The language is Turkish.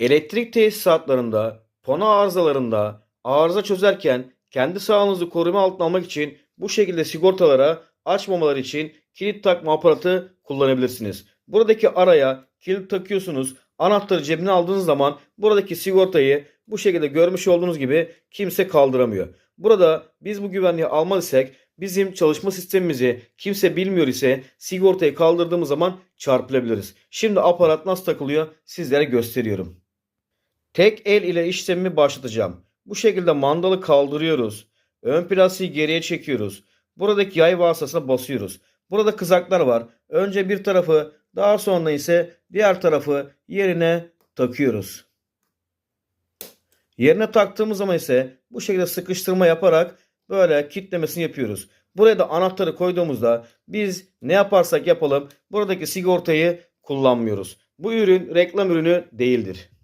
Elektrik tesisatlarında, pano arızalarında arıza çözerken kendi sağlığınızı koruma altına almak için bu şekilde sigortalara açmamaları için kilit takma aparatı kullanabilirsiniz. Buradaki araya kilit takıyorsunuz. Anahtarı cebine aldığınız zaman buradaki sigortayı bu şekilde görmüş olduğunuz gibi kimse kaldıramıyor. Burada biz bu güvenliği almaz isek bizim çalışma sistemimizi kimse bilmiyor ise sigortayı kaldırdığımız zaman çarpılabiliriz. Şimdi aparat nasıl takılıyor sizlere gösteriyorum. Tek el ile işlemimi başlatacağım. Bu şekilde mandalı kaldırıyoruz. Ön plastiği geriye çekiyoruz. Buradaki yay vasıtasına basıyoruz. Burada kızaklar var. Önce bir tarafı daha sonra ise diğer tarafı yerine takıyoruz. Yerine taktığımız zaman ise bu şekilde sıkıştırma yaparak böyle kitlemesini yapıyoruz. Buraya da anahtarı koyduğumuzda biz ne yaparsak yapalım buradaki sigortayı kullanmıyoruz. Bu ürün reklam ürünü değildir.